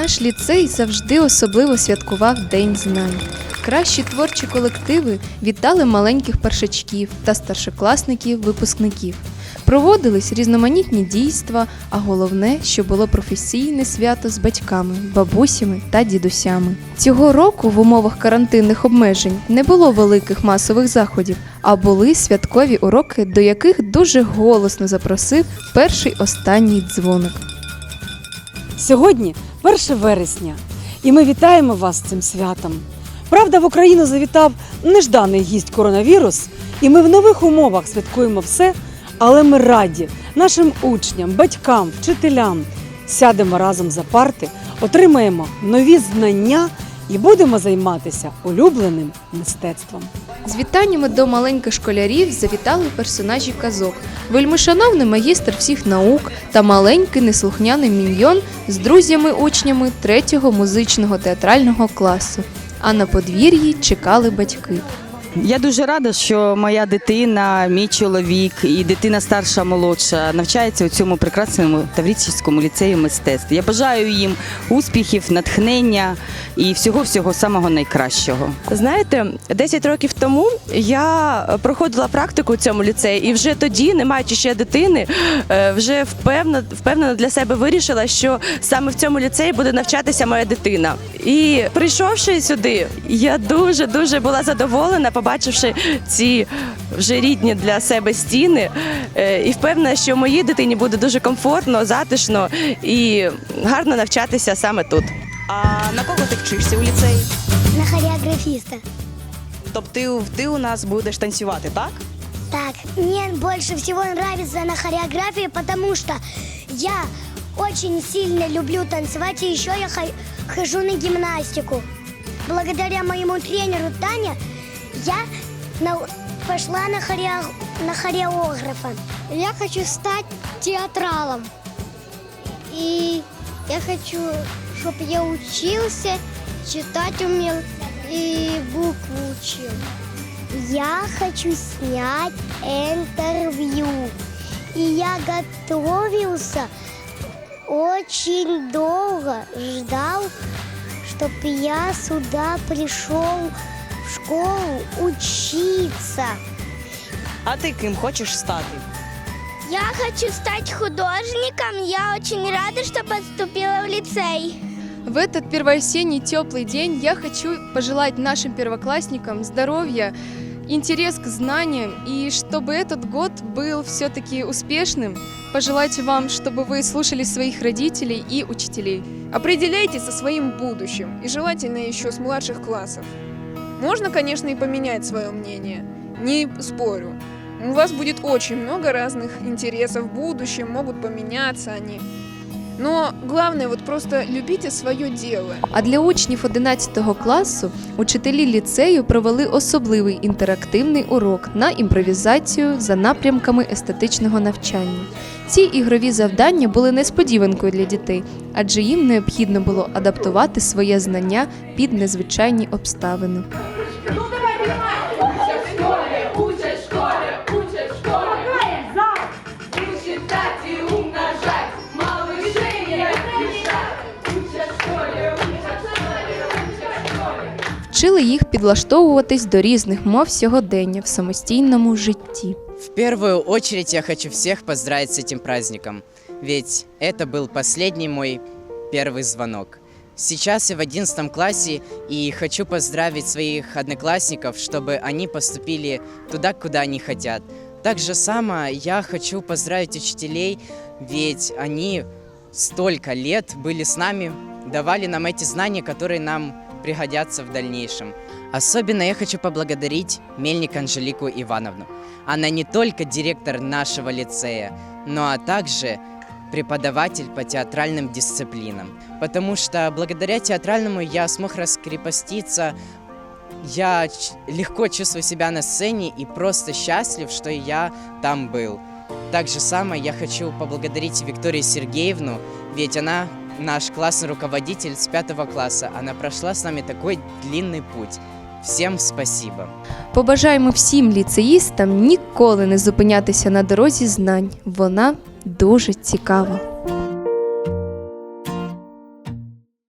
Наш ліцей завжди особливо святкував День знань. Кращі творчі колективи вітали маленьких першачків та старшокласників-випускників. Проводились різноманітні дійства, а головне, що було професійне свято з батьками, бабусями та дідусями. Цього року в умовах карантинних обмежень не було великих масових заходів, а були святкові уроки, до яких дуже голосно запросив перший останній дзвоник. Сьогодні 1 вересня, і ми вітаємо вас цим святом. Правда, в Україну завітав нежданий гість коронавірус, і ми в нових умовах святкуємо все, але ми раді нашим учням, батькам, вчителям. Сядемо разом за парти, отримаємо нові знання і будемо займатися улюбленим мистецтвом. З вітаннями до маленьких школярів завітали персонажі казок, вельмишановний магістр всіх наук та маленький неслухняний міньйон з друзями-учнями третього музичного театрального класу. А на подвір'ї чекали батьки. Я дуже рада, що моя дитина, мій чоловік і дитина старша, молодша навчається у цьому прекрасному Таврічівському ліцеї мистецтв. Я бажаю їм успіхів, натхнення і всього всього самого найкращого. Знаєте, 10 років тому я проходила практику у цьому ліцеї, і вже тоді, не маючи ще дитини, е, вже впевнено, впевнено для себе вирішила, що саме в цьому ліцеї буде навчатися моя дитина. І прийшовши сюди, я дуже дуже була задоволена, побачивши ці вже рідні для себе стіни, е, і впевнена, що моїй дитині буде дуже комфортно, затишно і гарно навчатися саме тут. А на кого ти вчишся у ліцеї? На хореографиста. Тобто ти, ти у нас будеш танцювати, так? Так, мне больше всего нравится на хореографии, потому что я очень сильно люблю танцевать, и еще я хо- хожу на гимнастику. Благодаря моему тренеру Таня я нау- пошла на, хорео- на хореографа. Я хочу стать театралом. И я хочу, чтобы я учился, читать умел и буквы учил. Я хочу снять интервью. И я готовился очень долго, ждал, чтобы я сюда пришел в школу учиться. А ти ким хочеш стати? Я хочу стать художником. Я очень рада, что поступила в лицей. В этот первоосенний теплый день я хочу пожелать нашим первоклассникам здоровья, интерес к знаниям и чтобы этот год был все-таки успешным. Пожелать вам, чтобы вы слушали своих родителей и учителей. Определяйтесь со своим будущим, и желательно еще с младших классов. Можно, конечно, и поменять свое мнение, не спорю. У вас будет очень много разных интересов в будущем, могут поменяться они. Но главное, вот просто любите свое дело. А для учнів 11 класу учителі ліцею провели особливий інтерактивний урок на імпровізацію за напрямками естетичного навчання. Ці ігрові завдання були несподіванкою для дітей, адже їм необхідно було адаптувати своє знання під незвичайні обставини. Вчили їх підлаштовуватись до різних мов сьогодення в самостійному житті. В первую очередь я хочу всех поздравить с этим праздником, ведь это был последний мой первый звонок. Сейчас я в 11 классе и хочу поздравить своих одноклассников, чтобы они поступили туда, куда они хотят. Так же само я хочу поздравить учителей, ведь они столько лет были с нами, давали нам эти знания, которые нам пригодятся в дальнейшем. Особенно я хочу поблагодарить Мельник Анжелику Ивановну. Она не только директор нашего лицея, но а также преподаватель по театральным дисциплинам. Потому что благодаря театральному я смог раскрепоститься, я легко чувствую себя на сцене и просто счастлив, что я там был. Так же самое я хочу поблагодарить Викторию Сергеевну, ведь она наш классный руководитель с пятого класса. Она прошла с нами такой длинный путь. Всем спасибо. Побажаємо всім ліцеїстам ніколи не зупинятися на дорозі знань. Вона дуже цікава.